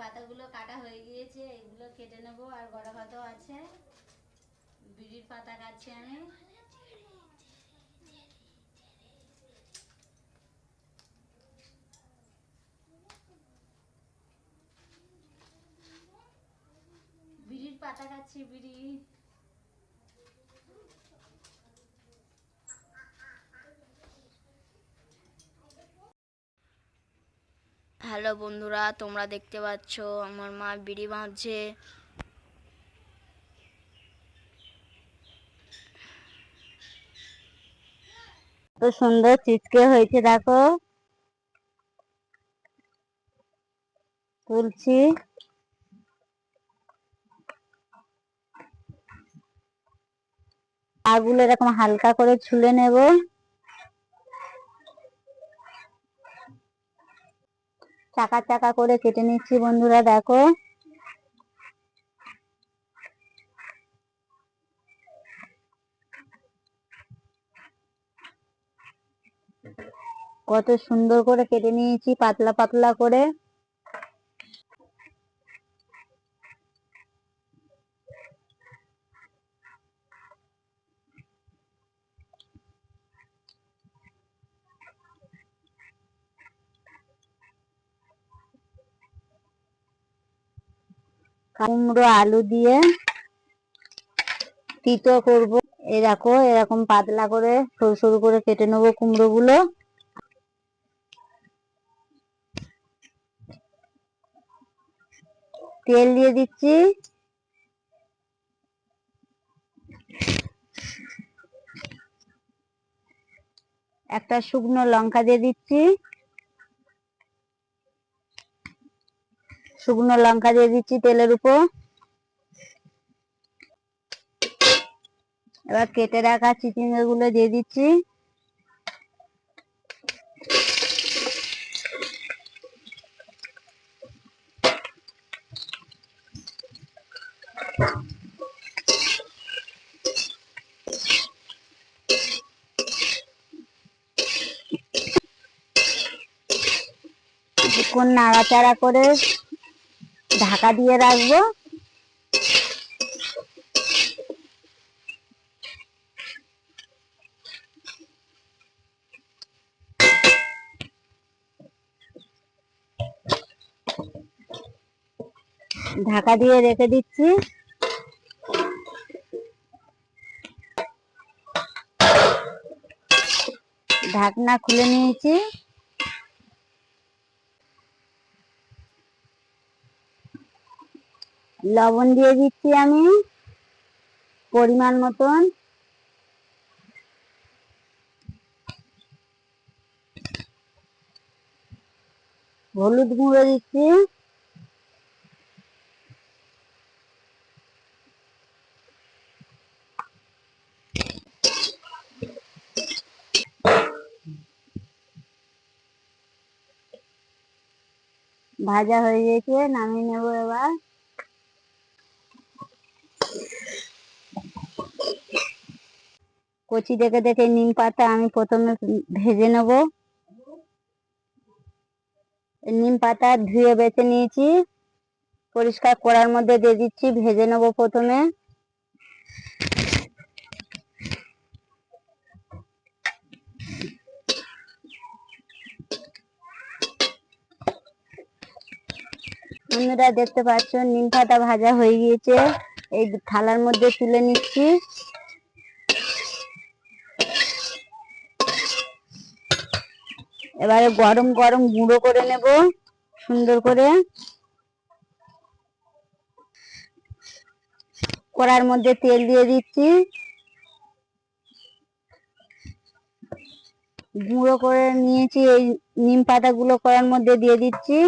পাতাগুলো কাটা হয়ে গিয়েছে, এগুলো কেটে নেব, আর গড়া পাতাও আছে। বিড়ির পাতা কাটছি আমি। বিড়ির পাতা কাটছি, বিড়ি। হ্যালো বন্ধুরা, তোমরা দেখতে পাচ্ছ আমার মা বিড়ি বাঁধছে। তো সুন্দর চিচকে হয়েছে, দেখো। তুলছি। আগুলো এরকম হালকা করে ছুলে নেব। চাকা চাকা করে কেটে নিচ্ছি বন্ধুরা, দেখো। কত সুন্দর করে কেটে নিয়েছি, পাতলা পাতলা করে। কুমড়ো, আলু দিয়ে তিতো করব। দেখো, এরকম পাতলা করে সরু সরু করে কেটে নেব কুমড়ো গুলো তেল দিয়ে দিচ্ছি। একটা শুকনো লঙ্কা দিয়ে দিচ্ছি। শুকনো লঙ্কা দিয়ে দিচ্ছি তেলের উপর। এবার কেটে রাখা চিচিঙ্গা গুলো দিয়ে দিচ্ছি। নাড়াচাড়া করে ঢাকা দিয়ে রাখব। ঢাকা দিয়ে রেখে দিচ্ছি। ঢাকনা খুলে নিয়েছি। লবণ দিয়ে দিচ্ছি আমি, পরিমাণ মতন। হলুদ গুঁড়ো দিচ্ছি। ভাজা হয়ে গেছে, নামিয়ে নেব এবার। কচি দেখে দেখে নিম পাতা আমি প্রথমে ভেজে নেব। নিম পাতা ধুয়ে বেছে নিয়েছি। পরিষ্কার করার মধ্যে দিয়ে দিচ্ছি, ভেজে নেব প্রথমে। বন্ধুরা দেখতে পাচ্ছ, নিম পাতা ভাজা হয়ে গিয়েছে। এই থালার মধ্যে তুলে নিচ্ছি। এবারে গরম গরম গুঁড়ো করে নেব, সুন্দর করে। কড়ার মধ্যে তেল দিয়ে দিচ্ছি। গুঁড়ো করে নিয়েছি, এই নিম পাতাগুলো কড়ার মধ্যে দিয়ে দিচ্ছি।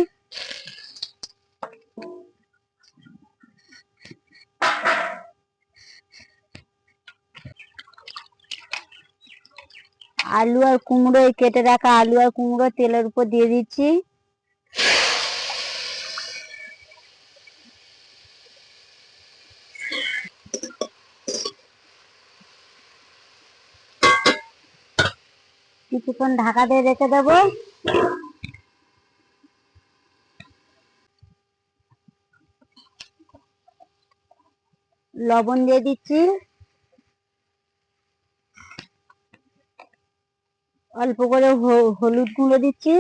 আলু আর কুমড়ো, এই কেটে রাখা আলু আর কুমড়ো তেলের উপর দিয়ে দিচ্ছি। কিছুক্ষণ ঢাকা দিয়ে রেখে দেব। লবণ দিয়ে দিচ্ছি। অল্প করে হলুদ গুঁড়ো দিচ্ছি।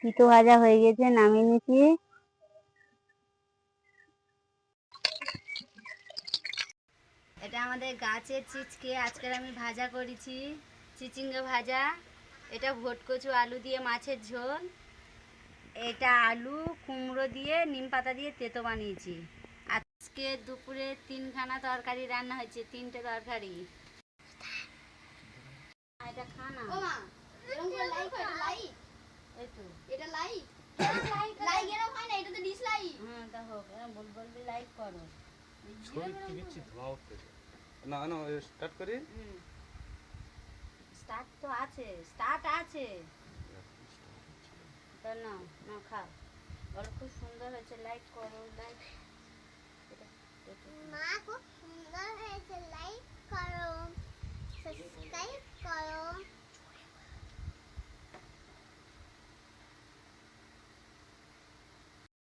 তিতো ভাজা হয়ে গেছে নামিয়ে নিচ্ছি এটা আমাদের গাছের চিচকে আজকের আমি ভাজা করেছি। চিচিঙ্গা ভাজা এটা ভোটকচু আলু দিয়ে মাছের ঝোল। এটা আলু কুমড়ো দিয়ে নিম পাতা দিয়ে তেতো বানিয়েছি। আজকে দুপুরে তিনখানা তরকারি রান্না হয়েছে তিনটে তরকারি। এটা খানা ও মা এরকম লাইক এটা লাইক এই তো। এটা লাইক লাইক এরকম হয় না এটা তো ডিসলাইক হ্যাঁ তা হোক বল বলবি লাইক করো। ছবি দিচ্ছি ধোঁয়া উঠতেছে। ના આનો સ્ટાર્ટ કરીએ સ્ટાર્ટ તો આ છે સ્ટાર્ટ આ છે તો ના ના ખાવ বড় খুব সুন্দর হয়েছে লাইক করো লাইক মা খুব সুন্দর হয়েছে লাইক করো সাবস্ক্রাইব করো